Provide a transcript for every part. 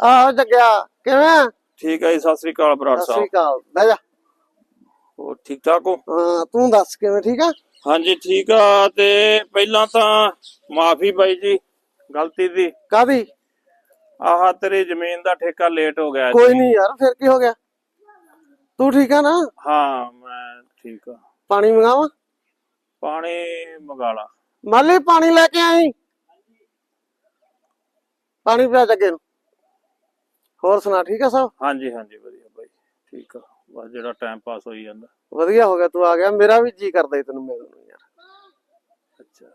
ਆਹੋ ਜੱਗਿਆ ਕਿਵੇਂ? ਠੀਕ ਹੈ ਜੀ ਸਤਿ ਸ੍ਰੀ ਅਕਾਲ ਬਰਾੜ ਸਤਿ ਸ੍ਰੀ ਸਾਹਿਬ। ਅਕਾਲ। ਬਹਿ ਜਾ। ਹੋਰ ਠੀਕ ਠਾਕ ਹੋ? ਹਾਂ ਤੂੰ ਦੱਸ ਕਿਵੇਂ ਠੀਕ ਆ? ਹਾਂਜੀ ਠੀਕ ਆ। ਤੇ ਪਹਿਲਾਂ ਤਾਂ ਮਾਫੀ ਬਾਈ ਜੀ ਗਲਤੀ ਦੀ। ਕਾਦੀ ਆਹ ਤੇਰੀ ਜ਼ਮੀਨ ਦਾ ਠੇਕਾ ਲੇਟ ਹੋ ਗਿਆ ਕੋਈ ਜੀ। ਨਹੀਂ ਯਾਰ ਫਿਰ ਕੀ ਹੋ ਗਿਆ? ਤੂੰ ਠੀਕ ਆ ਨਾ? ਹਾਂ ਮੈਂ ਠੀਕ ਆ। ਪਾਣੀ ਮੰਗਾਵਾ? ਪਾਣੀ ਮੰਗਾ ਲਾ। ਮਾਲੀ ਪਾਣੀ ਲੈ ਕੇ ਆਈ। ਪਾਣੀ ਪਿਆ ਜੱਗੇ ਨੂੰ। ਹੋਰ ਸੁਣਾ ਠੀਕ ਆ ਸਭ? ਹਾਂਜੀ ਹਾਂਜੀ ਵਧੀਆ ਬਾਈ ਠੀਕ ਆ। ਬਸ ਜਿਹੜਾ ਟਾਈਮ ਪਾਸ ਹੋਈ ਜਾਂਦਾ। ਵਧੀਆ ਹੋ ਗਿਆ ਤੂੰ ਆ ਗਿਆ ਮੇਰਾ ਵੀ ਜੀ ਕਰਦਾ ਸੀ ਤੈਨੂੰ ਮਿਲਣ ਨੂੰ ਯਾਰ। ਅੱਛਾ।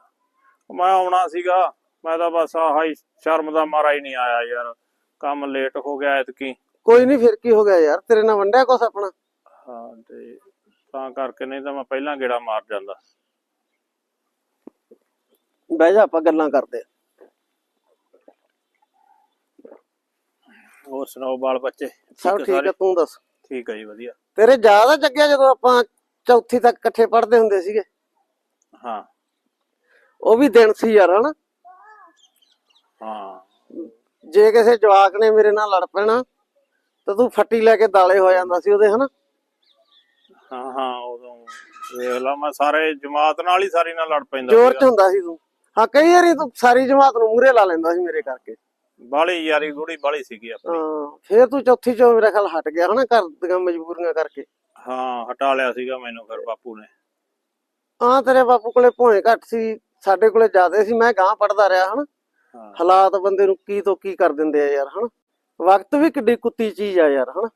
ਮੈਂ ਆਉਣਾ ਸੀਗਾ ਮੈਂ ਤਾਂ ਬਸ ਆਹ ਹੀ ਸ਼ਰਮ ਦਾ ਮਾਰਾ ਹੀ ਨਹੀਂ ਆਇਆ ਯਾਰ। ਕੰਮ ਲੇਟ ਹੋ ਗਿਆ ਐਤਕੀ। ਕੋਈ ਨਹੀਂ ਫਿਰ ਕੀ ਹੋ ਗਿਆ ਯਾਰ ਤੇਰੇ ਨਾਲ ਵੰਡਿਆ ਕੁਛ ਆਪਣਾ? ਹਾਂ ਤੇ ਤਾਂ ਕਰਕੇ ਨਹੀਂ ਤਾਂ ਮੈਂ ਪਹਿਲਾਂ ਗੇੜਾ ਮਾਰ ਜਾਂਦਾ। ਬਹਿ ਜਾ ਆਪਾਂ ਗੱਲਾਂ ਕਰਦੇ ਆ। ਹੋਰ ਸੁਣਾਓ ਬਾਲ ਬੱਚੇ? ਸਭ ਠੀਕ? ਆ ਤੂੰ ਦੱਸ? ਠੀਕ ਹੈ ਜੀ ਵਧੀਆ। ਤੇਰੇ ਆ ਜੱਗਿਆ ਜਦੋਂ ਆਪਾਂ ਚੌਥੀ ਤੱਕ ਇਕੱਠੇ ਪੜ੍ਹਦੇ ਹੁੰਦੇ ਸੀਗੇ? ਹਾਂ। ਉਹ ਵੀ ਦਿਨ ਸੀ ਯਾਰ ਹਨਾ? ਹਾਂ। ਜੇ ਕਿਸੇ ਜਵਾਕ ਨੇ ਮੇਰੇ ਨਾਲ ਲੜ ਪੈਣਾ ਤਾਂ ਤੂੰ ਫੱਟੀ ਲੈ ਕੇ ਦਾਲੇ ਹੋ ਜਾਂਦਾ ਸੀ ਉਹਦੇ ਹਨਾ? ਹਾਂ ਹਾਂ ਉਦੋਂ ਵੇਖ ਲਾ ਮੈਂ ਸਾਰੇ ਜਮਾਤ ਨਾਲ ਹੀ ਸਾਰੀ ਨਾਲ ਲੜ ਪੈਂਦਾ ਜ਼ੋਰ ਚ ਹੁੰਦਾ ਸੀ ਤੂੰ। ਹਾਂ ਕਈ ਵਾਰੀ ਤੂੰ ਸਾਰੀ ਜਮਾਤ ਨੂੰ ਮੂਰੇ ਲਾ ਲੈਂਦਾ ਸੀ ਮੇਰੇ ਕਰਕੇ। ਬਾਲੀ ਯਾਰੀ ਗੂੜੀ ਬਾਲੀ ਸੀਗੀ ਆਪਣੀ। ਹਾਂ ਫੇਰ ਤੂੰ ਚੌਥੀ ਚੋਂ ਮੇਰਾ ਖਿਆਲ ਹਟ ਗਿਆ ਹਨਾ ਘਰ ਦੀਆਂ ਮਜਬੂਰੀਆਂ ਕਰਕੇ। ਹਾਂ ਹਟਾ ਲਿਆ ਸੀਗਾ ਮੈਨੂੰ ਫਿਰ ਬਾਪੂ ਨੇ। ਹਾਂ ਤੇਰੇ ਬਾਪੂ ਕੋਲੇ ਭੋਏ ਘੱਟ ਸੀ ਸਾਡੇ ਕੋਲੇ ਜ਼ਿਆਦੇ ਸੀ ਮੈਂ ਗਾਂ ਪੜਦਾ ਰਿਹਾ ਹਨਾ। ਹਾਲਾਤ ਬੰਦੇ ਨੂੰ ਕੀ ਤੋਂ ਕੀ ਕਰ ਦਿੰਦੇ ਆ ਯਾਰ ਹਨਾ। ਵਕਤ ਵੀ ਕਿੱਡੀ ਕੁੱਤੀ ਚੀਜ਼ ਆ ਯਾਰ ਹਨਾ।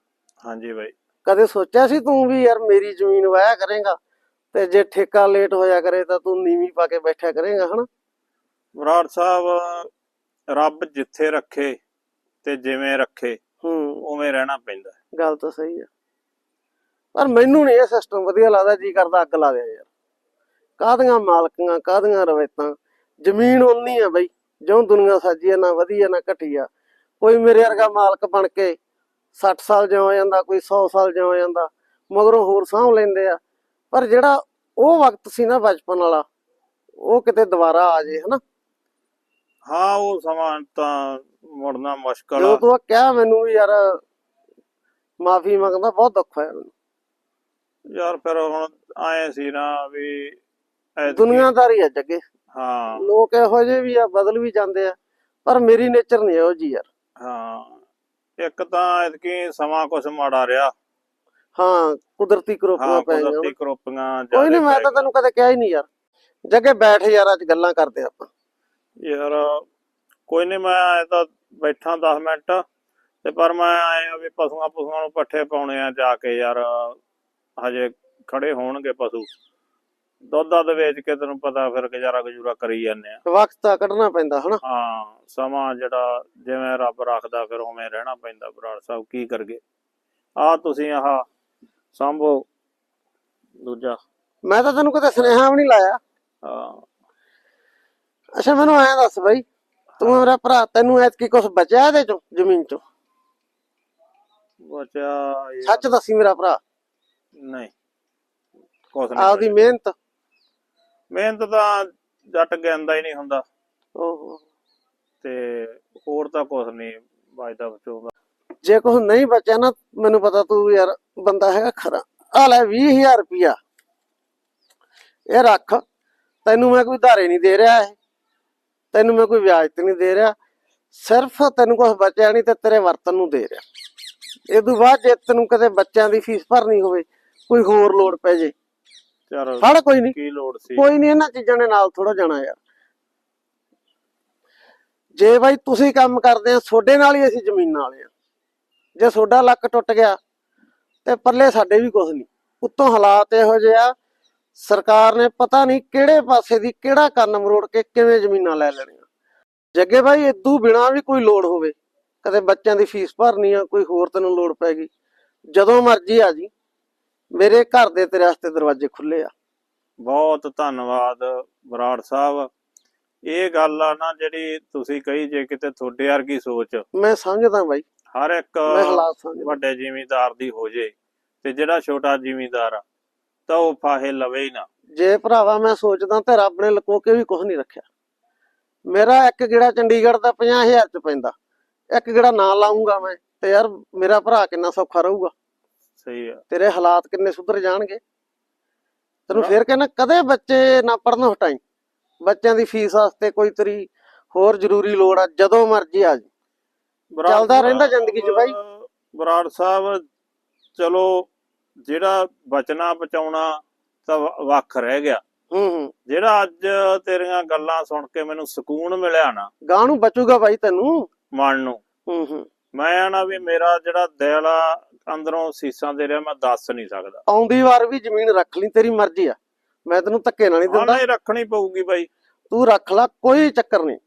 ਹਾਂਜੀ ਬਾਈ। ਕਦੇ ਸੋਚਿਆ ਸੀ ਤੂੰ ਵੀ ਯਾਰ ਮੇਰੀ ਜ਼ਮੀਨ ਵਾਇਆ ਕਰੇਗਾ ਤੇ ਜੇ ਠੇਕਾ ਲੇਟ ਹੋਇਆ ਕਰੇ ਤਾਂ ਤੂੰ ਨੀਵੀਂ ਪਾ ਕੇ ਬੈਠਿਆ ਕਰੇਗਾ ਹਨਾ। ਬਰਾੜ ਸਾਹਿਬ ਰੱਬ ਜਿੱਥੇ ਰੱਖੇ ਤੇ ਜਿਵੇਂ ਰੱਖੇ ਹੂੰ। ਉਵੇਂ ਰਹਿਣਾ ਪੈਂਦਾ ਗੱਲ ਤਾਂ ਸਹੀ ਆ ਪਰ ਮੈਨੂੰ ਨਹੀਂ ਇਹ ਸਿਸਟਮ ਵਧੀਆ ਲੱਗਦਾ ਜੀ ਕਰਦਾ ਅੱਗ ਲਾ ਦਿਆ ਯਾਰ। ਕਾਹਦੀਆਂ ਮਾਲਕੀਆਂ ਕਾਹਦੀਆਂ ਰਵਾਇਤਾਂ? ਜ਼ਮੀਨ ਉਨੀ ਆ ਬਈ ਜਿਉਂ ਦੁਨੀਆ ਸਾਜੀ ਆ ਨਾ ਵਧੀਆ ਨਾ ਘਟੀਆ। ਕੋਈ ਮੇਰੇ ਵਰਗਾ ਮਾਲਕ ਬਣ ਕੇ 60 ਸਾਲ ਜਿਉਂ ਜਾਂਦਾ ਕੋਈ 100 ਸਾਲ ਜਿਉਂ ਜਾਂਦਾ ਮਗਰੋਂ ਹੋਰ ਸਾਂਭ ਲੈਂਦੇ ਆ। ਪਰ ਜਿਹੜਾ ਉਹ ਵਕਤ ਸੀ ਨਾ ਬਚਪਨ ਵਾਲਾ ਉਹ ਕਿਤੇ ਦੁਬਾਰਾ ਆ ਜੇ ਹਨਾ? ਹਾਂ ਉਹ ਸਮਾਂ ਤਾਂ ਮੁੜਨਾ ਮੁਸ਼ਕਲ ਜਦੋਂ ਆ ਤੂੰ ਆਹ ਕਿਹਾ ਮੈਨੂੰ ਵੀ ਯਾਰ ਮਾਫੀ ਮੰਗਦਾ ਬਹੁਤ ਦੁੱਖ ਹੋਇਆ ਮੈਨੂੰ। ਯਾਰ ਫਿਰ ਹੁਣ ਆਏ ਸੀ ਨਾ ਵੀ ਐਤਕੀ- ਦੁਨੀਆਦਾਰੀ ਆ ਜੱਗੇ। ਹਾਂ। ਲੋਕ ਇਹੋ ਜਿਹੇ ਵੀ ਆ ਬਦਲ ਵੀ ਜਾਂਦੇ ਆ ਪਰ ਮੇਰੀ ਨੇਚਰ ਨਹੀਂ ਇਹੋ ਜੀ ਯਾਰ। ਹਾਂ। ਇੱਕ ਤਾਂ ਐਤਕੀ ਸਮਾਂ ਕੁਛ ਮਾੜਾ ਰਿਹਾ। ਹਾਂ ਕੁਦਰਤੀ ਕਰੋਪੀਆਂ ਹਾਂ ਪੈ ਕੁਦਰਤੀ ਕਰੋਪੀਆਂ ਕੋਈ ਨਹੀਂ ਮੈਂ ਪੈ ਤਾਂ ਤੈਨੂੰ ਕਦੇ ਕਿਹਾ ਹੀ ਨਹੀਂ ਯਾਰ। ਜੱਗੇ ਬੈਠ ਯਾਰ ਅੱਜ ਗੱਲਾਂ ਕਰਦੇ ਆਪਾਂ। ਯਾਰ ਕੋਈ ਨਹੀਂ ਮੈਂ ਆਇਆ ਤਾਂ ਬੈਠਾ 10 ਮਿੰਟ ਤੇ ਪਰ ਮੈਂ ਆਇਆ ਵੀ ਪਸ਼ੂਆਂ ਪਸ਼ੂਆਂ ਨੂੰ ਪੱਠੇ ਪਾਉਣੇ ਆ ਜਾ ਕੇ ਯਾਰ ਹਜੇ ਖੜੇ ਹੋਣਗੇ ਪਸ਼ੂ। ਦੁੱਧ ਦੱਧ ਵੇਚ ਕੇ ਤੈਨੂੰ ਪਤਾ ਫਿਰ ਗੁਜ਼ਾਰਾ ਗੁਜੂਰਾ ਕਰੀ ਜਾਂਦੇ ਆ। ਵਕਤ ਤਾਂ ਕੱਢਣਾ ਪੈਂਦਾ ਹਨਾ? ਹਾਂ ਸਮਾਂ ਜਿਹੜਾ ਜਿਵੇਂ ਰੱਬ ਰੱਖਦਾ ਫਿਰ ਉਵੇਂ ਰਹਿਣਾ ਪੈਂਦਾ ਬਰਾੜ ਸਾਹਿਬ ਕੀ ਕਰਗੇ ਆ ਤੁਸੀਂ ਆਹ ਸੰਭੋ ਦੂਜਾ। ਮੈਂ ਤਾਂ ਤੈਨੂੰ ਕਦੇ ਸੁਨੇਹਾ ਵੀ ਨਹੀਂ ਲਾਇਆ। ਹਾਂ। ਅੱਛਾ ਮੈਨੂੰ ਐਂ ਦੱਸ ਬਈ ਤੂੰ ਮੇਰਾ ਭਰਾ ਤੈਨੂੰ ਐਤਕੀ ਕੁਝ ਬਚਿਆ ਇਹਦੇ ਚੋਂ ਜ਼ਮੀਨ ਚੋਂ? ਬਚਿਆ ਯਾਰ, ਸੱਚ ਦੱਸੀ ਮੇਰਾ ਭਰਾ? ਨਹੀਂ ਕੁਛ ਨਹੀਂ ਆਪਦੀ ਮਿਹਨਤ? ਮਿਹਨਤ ਤਾਂ ਜੱਟ ਗਿਆਂਦਾ ਹੀ ਨਹੀਂ ਹੁੰਦਾ। ਓਹੋ। ਤੇ ਹੋਰ ਤਾਂ ਕੁਝ ਨਹੀਂ ਬਚਦਾ ਬਚੂਗਾ ਜੇ ਕੁਝ ਨਹੀਂ ਬਚਿਆ ਨਾ ਮੈਨੂੰ ਪਤਾ ਤੂੰ ਯਾਰ ਬੰਦਾ ਹੈਗਾ ਖਰਾ। ਆ ਲੈ 20000 ਰੁਪਿਆ ਇਹ ਰੱਖ ਤੈਨੂੰ ਮੈਂ ਕੋਈ ਧਾਰੇ ਨਹੀਂ ਦੇ ਰਿਹਾ ਇਹ। ਤੈਨੂੰ ਮੈਂ ਕੋਈ ਵਿਆਜ ਤੇ ਨਹੀਂ ਦੇ ਰਿਹਾ। ਸਿਰਫ ਤੈਨੂੰ ਕੁਝ ਬਚਿਆ ਨਹੀਂ ਤੇ ਤੇਰੇ ਵਰਤਨ ਨੂੰ ਦੇ ਰਿਹਾ। ਇਹ ਤੋਂ ਬਾਅਦ ਜੇ ਤੈਨੂੰ ਕਦੇ ਬੱਚਿਆਂ ਦੀ ਫੀਸ ਭਰਨੀ ਹੋਵੇ ਕੋਈ ਹੋਰ ਲੋੜ ਪੈ ਜੇ। ਚਲ ਫੜ ਕੋਈ ਨਹੀਂ ਕੀ ਲੋੜ ਸੀ? ਕੋਈ ਨਹੀਂ ਇਹਨਾਂ ਚੀਜ਼ਾਂ ਦੇ ਨਾਲ ਥੋੜਾ ਜਾਣਾ ਯਾਰ। ਜੇ ਬਾਈ ਤੁਸੀਂ ਕੰਮ ਕਰਦੇ ਆ ਤੁਹਾਡੇ ਨਾਲ ਹੀ ਅਸੀਂ ਜ਼ਮੀਨ ਵਾਲੇ ਆ। ਜੇ ਤੁਹਾਡਾ ਲੱਕ ਟੁੱਟ ਗਿਆ ਤੇ ਪੱਲੇ ਸਾਡੇ ਵੀ ਕੁਝ ਨਹੀਂ ਉੱਤੋਂ ਹਾਲਾਤ ਇਹੋ ਜਿਹੇ ਆ ਸਰਕਾਰ ਨੇ ਪਤਾ ਨਹੀਂ ਕਿਹੜੇ ਪਾਸੇ ਦੀ ਕਿਹੜਾ ਕੰਨ ਮਰੋੜ ਕੇ ਕਿਵੇਂ ਜ਼ਮੀਨਾਂ ਲੈ ਲੈਣੀਆਂ। ਜੱਗੇ ਬਾਈ ਇਦੋਂ ਬਿਨਾ ਵੀ ਕੋਈ ਲੋੜ ਹੋਵੇ ਕਦੇ ਬੱਚਿਆਂ ਦੀ ਫੀਸ ਭਰਨੀ ਆ ਕੋਈ ਹੋਰ ਤੈਨੂੰ ਲੋੜ ਪੈ ਗਈ ਜਦੋਂ ਮਰਜ਼ੀ ਆ ਜੀ। ਮੇਰੇ ਘਰ ਦੇ ਤੇਰੇ ਵਾਸਤੇ ਦਰਵਾਜ਼ੇ ਖੁੱਲੇ ਆ। ਬਹੁਤ ਧੰਨਵਾਦ ਬਰਾੜ ਸਾਹਿਬ। ਇਹ ਗੱਲ ਆ ਨਾ ਜਿਹੜੀ ਤੁਸੀਂ ਕਹੀ ਜੇ ਕਿਤੇ ਤੁਹਾਡੇ ਵਰਗੀ ਸੋਚ। ਮੈਂ ਸਮਝਦਾ ਬਾਈ। ਹਰ ਇੱਕ ਵੱਡੇ ਜ਼ਿਮੀਂਦਾਰ ਦੀ ਹੋ ਜੇ ਤੇ ਜਿਹੜਾ ਛੋਟਾ ਜ਼ਿਮੀਂਦਾਰ ਆ ਤਾਂ ਉਹ ਫਾਹੇ ਲਵੇ ਹੀ ਨਾ। ਜੇ ਭਰਾਵਾ ਮੈਂ ਸੋਚਦਾ ਤੇ ਰੱਬ ਨੇ ਲੁਕੋ ਕੇ ਵੀ ਕੁਝ ਨਹੀਂ ਰੱਖਿਆ। ਮੇਰਾ ਇੱਕ ਗੇੜਾ ਚੰਡੀਗੜ੍ਹ ਦਾ 50000 ਚ ਪੈਂਦਾ। ਇੱਕ ਜਿਹੜਾ ਨਾਂ ਲਾਉਂਗਾ ਮੈਂ ਤੇ ਯਾਰ ਮੇਰਾ ਭਰਾ ਕਿੰਨਾ ਸੌਖਾ ਰਹੂਗਾ। ਸਹੀ ਆ। ਤੇਰੇ ਹਾਲਾਤ ਕਿੰਨੇ ਸੁਧਰ ਜਾਣਗੇ। ਤੈਨੂੰ। ਫੇਰ ਕਹਿੰਦਾ ਕਦੇ ਬੱਚੇ ਨਾ ਪੜਨ ਹਟਾਈ। ਬੱਚਿਆਂ ਦੀ ਫੀਸ ਵਾਸਤੇ ਕੋਈ ਤੇਰੀ ਹੋਰ ਜ਼ਰੂਰੀ ਲੋੜ ਆ ਜਦੋਂ ਮਰਜ਼ੀ ਆ ਜੀ ਚੱਲਦਾ ਰਹਿੰਦਾ ਜ਼ਿੰਦਗੀ 'ਚ ਬਾਈ। ਬਰਾੜ ਸਾਹਿਬ ਚਲੋ ਜਿਹੜਾ ਬਚਣਾ ਬਚਾਉਣਾ ਤਾਂ ਵੱਖ ਰਹਿ ਗਿਆ। ਹੂੰ ਹੂੰ। ਜਿਹੜਾ ਅੱਜ ਤੇਰੀਆਂ ਗੱਲਾਂ ਸੁਣ ਕੇ ਮੈਨੂੰ ਸਕੂਨ ਮਿਲਿਆ ਨਾ ਗਾਂ ਨੂੰ ਬਚੂਗਾ ਬਾਈ ਤੈਨੂੰ? ਮਨ ਨੂੰ। ਹੂੰ ਹੂੰ। ਮੈਂ ਨਾ ਵੀ ਮੇਰਾ ਜਿਹੜਾ ਦਿਲ ਆ ਅੰਦਰੋਂ ਸੀਸਾਂ ਦੇ ਰਿਹਾ ਮੈਂ ਦੱਸ ਨਹੀਂ ਸਕਦਾ। ਆਉਂਦੀ ਵਾਰ ਵੀ ਜ਼ਮੀਨ ਰੱਖ ਲਈ ਤੇਰੀ ਮਰਜ਼ੀ ਆ। ਮੈਂ ਤੈਨੂੰ ਧੱਕੇ ਨਾਲ ਨਹੀਂ ਹਾਂ ਦਿੰਦਾ ਨਹੀਂ ਰੱਖਣੀ ਪਊਗੀ ਬਾਈ ਤੂੰ ਰੱਖ ਲੈ ਕੋਈ ਚੱਕਰ ਨਹੀਂ।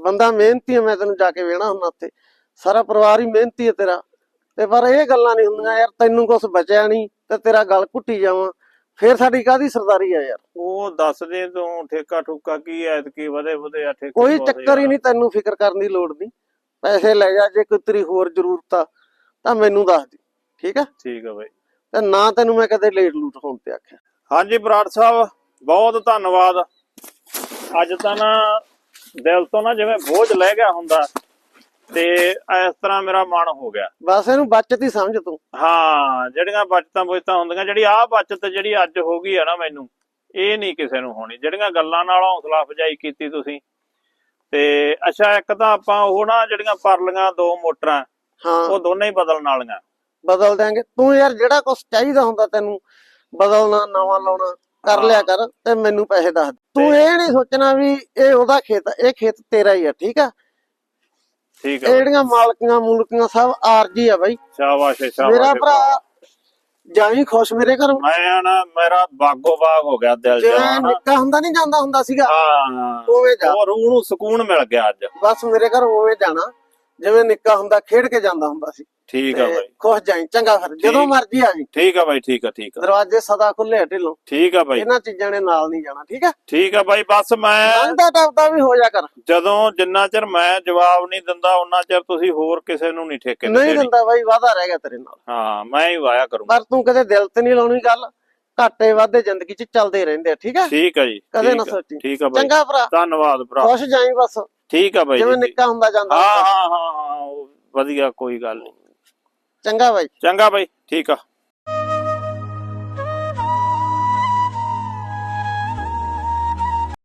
ਬੰਦਾ ਮਿਹਨਤੀ ਹੈ ਮੈਂ ਤੈਨੂੰ ਜਾ ਕੇ ਵੇਣਾ ਹੁੰਦਾ ਉੱਥੇ। ਸਾਰਾ ਪਰਿਵਾਰ ਹੀ ਮਿਹਨਤੀ ਹੈ ਤੇਰਾ। ਤੇ ਪਰ ਇਹ ਗੱਲਾਂ ਨਹੀਂ ਹੁੰਦੀਆਂ ਯਾਰ ਤੈਨੂੰ ਕੁਝ ਬਚਿਆ ਨਹੀਂ ਤੇ ਤੇਰਾ ਗਲ ਘੁੱਟੀ ਜਾਵਾਂ। ਫੇਰ ਸਾਡੀ ਕਾਦੀ ਸਰਦਾਰੀ ਆ ਯਾਰ? ਉਹ ਦੱਸ ਦੇ ਤੂੰ ਠੇਕਾ ਠੁਕਾ ਕੀ ਐਤਕੀ ਵਧੇ ਵਧੇ ਆ ਠੇਕੇ ਕੋਈ ਚੱਕਰ ਹੀ। ਨਹੀਂ ਤੈਨੂੰ ਫਿਕਰ ਕਰਨ ਦੀ ਲੋੜ ਨਹੀਂ। ਪੈਸੇ ਲੈ ਜਾ ਜੇ ਕੋਈ ਤੇਰੀ ਹੋਰ ਜ਼ਰੂਰਤ ਆ ਤਾਂ ਮੈਨੂੰ ਦੱਸ ਦੀ ਠੀਕ ਆ? ਠੀਕ ਆ ਬਾਈ। ਤੇ ਨਾ ਤੈਨੂੰ ਮੈਂ ਕਦੇ ਲੇਟ ਲੂਟ ਹੋਣ ਤੇ ਆਖਿਆ। ਹਾਂਜੀ ਬਰਾੜ ਸਾਹਿਬ ਬਹੁਤ ਧੰਨਵਾਦ। ਅੱਜ ਤਾਂ ਨਾ ਦਿਲ ਤੋਂ ਨਾ ਜਿਵੇਂ ਬੋਝ ਲੈ ਗਿਆ ਹੁੰਦਾ ਤੇ ਇਸ ਤਰ੍ਹਾਂ ਮੇਰਾ ਮਨ ਹੋ ਗਿਆ। ਬਸ ਇਹਨੂੰ ਬਚਤ ਹੀ ਸਮਝ ਤੂੰ। ਹਾਂ ਜਿਹੜੀਆਂ ਬਚਤਾਂ ਬੁਚਤਾਂ ਹੁੰਦੀਆਂ ਜਿਹੜੀ ਆਹ ਬਚਤ ਜਿਹੜੀ ਅੱਜ ਹੋ ਗਈ ਆ ਨਾ ਮੈਨੂੰ ਇਹ ਨਹੀਂ ਕਿਸੇ ਨੂੰ ਹੋਣੀ। ਜਿਹੜੀਆਂ ਗੱਲਾਂ ਨਾਲ ਹੌਸਲਾ ਅਫਜਾਈ ਕੀਤੀ ਤੁਸੀਂ। ਤੇ ਅੱਛਾ ਇੱਕ ਤਾਂ ਆਪਾਂ ਉਹ ਨਾ ਜਿਹੜੀਆਂ ਪਰਲੀਆਂ ਦੋ ਮੋਟਰਾਂ ਹਾਂ। ਉਹ ਦੋਨੇ ਹੀ ਬਦਲਣ ਵਾਲੀਆਂ। ਬਦਲ ਦਿਆਂਗੇ। ਤੂੰ ਯਾਰ ਜਿਹੜਾ ਕੁਝ ਚਾਹੀਦਾ ਹੁੰਦਾ ਤੈਨੂੰ ਬਦਲਣਾ ਨਵਾਂ ਲਾਉਣਾ ਕਰ ਲਿਆ ਕਰ ਤੇ ਮੈਨੂੰ ਪੈਸੇ ਦੱਸ ਦੇ। ਤੂੰ ਇਹ ਨਹੀਂ ਸੋਚਣਾ ਵੀ ਇਹ ਉਹਦਾ ਖੇਤ ਇਹ ਖੇਤ ਤੇਰਾ ਹੀ ਆ ਠੀਕ ਆ? ਠੀਕ ਹੈ ਜਿਹੜੀਆਂ ਮਾਲਕੀਆਂ ਮੁਲਕੀਆਂ ਸਭ ਆਰਜੀ ਆ ਬਾਈ। ਸ਼ਾਬਾਸ਼ ਸ਼ਾਬਾਸ਼ ਮੇਰਾ ਭਰਾ। ਜਾਈ ਖੁਸ਼ ਮੇਰੇ ਘਰ। ਮੈਂ ਨਾ ਮੇਰਾ ਬਾਗੋ ਬਾਗ ਹੋ ਗਿਆ ਦਿਲ ਜਵਾਨ। ਨਿੱਕਾ ਹੁੰਦਾ ਨਹੀਂ ਜਾਂਦਾ ਹੁੰਦਾ ਸੀਗਾ ਹਾਂ। ਉਵੇਂ ਜਾ। ਉਹ ਰੂਹ ਨੂੰ ਸਕੂਨ ਮਿਲ ਗਿਆ ਅੱਜ। ਬਸ ਮੇਰੇ ਘਰ ਉਵੇਂ ਜਾਣਾ। ਜਿਵੇਂ ਨਿੱਕਾ ਹੁੰਦਾ ਖੇਡ ਕੇ ਜਾਂਦਾ ਹੁੰਦਾ ਸੀ। ਠੀਕ ਆ ਬਾਈ। ਖੁਸ਼ ਜਾਈ ਚੰਗਾ ਫਿਰ ਜਦੋਂ। ਮਰਜ਼ੀ ਆ ਜੀ ਠੀਕ ਆ ਬਾਈ ਠੀਕ ਆ ਠੀਕ ਆ। ਦਰਵਾਜ਼ੇ ਸਦਾ ਖੁੱਲੇ ਢਿੱਲੋਂ। ਠੀਕ ਆ ਬਾਈ। ਇਹਨਾਂ ਚੀਜ਼ਾਂ ਨੇ ਨਾਲ ਨਹੀਂ ਜਾਣਾ ਠੀਕ ਆ? ਠੀਕ ਆ ਬਾਈ ਬਸ ਮੈਂ ਲੰਘਦਾ ਟੱਪਦਾ ਵੀ ਹੋ ਜਾ ਕਰ। ਜਦੋਂ ਜਿੰਨਾ ਚਿਰ ਮੈਂ ਜਵਾਬ ਨਹੀਂ ਦਿੰਦਾ ਉਹਨਾਂ ਚਿਰ ਤੁਸੀਂ ਹੋਰ ਕਿਸੇ ਨੂੰ ਨਹੀਂ ਠੇਕੇ ਨਹੀਂ। ਦਿੰਦਾ। ਬਾਈ ਵਾਦਾ ਰਹਿ ਗਿਆ ਤੇਰੇ ਨਾਲ। ਹਾਂ ਮੈਂ ਹੀ ਵਾਇਆ ਕਰੂੰਗਾ। ਪਰ ਤੂੰ ਕਦੇ ਦਿਲ ਤੇ ਨਹੀਂ ਲਾਉਣੀ ਗੱਲ। ਘਾਟੇ ਵਾਧੇ ਜ਼ਿੰਦਗੀ 'ਚ ਚੱਲਦੇ ਰਹਿੰਦੇ ਆ ਠੀਕ ਆ? ਠੀਕ ਆ ਜੀ ਕਦੇ ਨਾ ਸੋਚੀ। ਠੀਕ ਆ ਬਾਈ। ਚੰਗਾ ਭਰਾ। ਧੰਨਵਾਦ ਭਰਾ। ਖੁਸ਼ ਜਾਈ ਬਸ। ਠੀਕ ਆ ਬਾਈ ਜਿਵੇਂ ਨਿੱਕਾ ਹੁੰਦਾ ਜਾਂਦਾ। ਹਾਂ ਹਾਂ ਹਾਂ ਵਧੀਆ ਕੋਈ ਗੱਲ ਨਹੀਂ। ਚੰਗਾ ਬਾਈ। ਚੰਗਾ ਬਾਈ ਠੀਕ ਆ।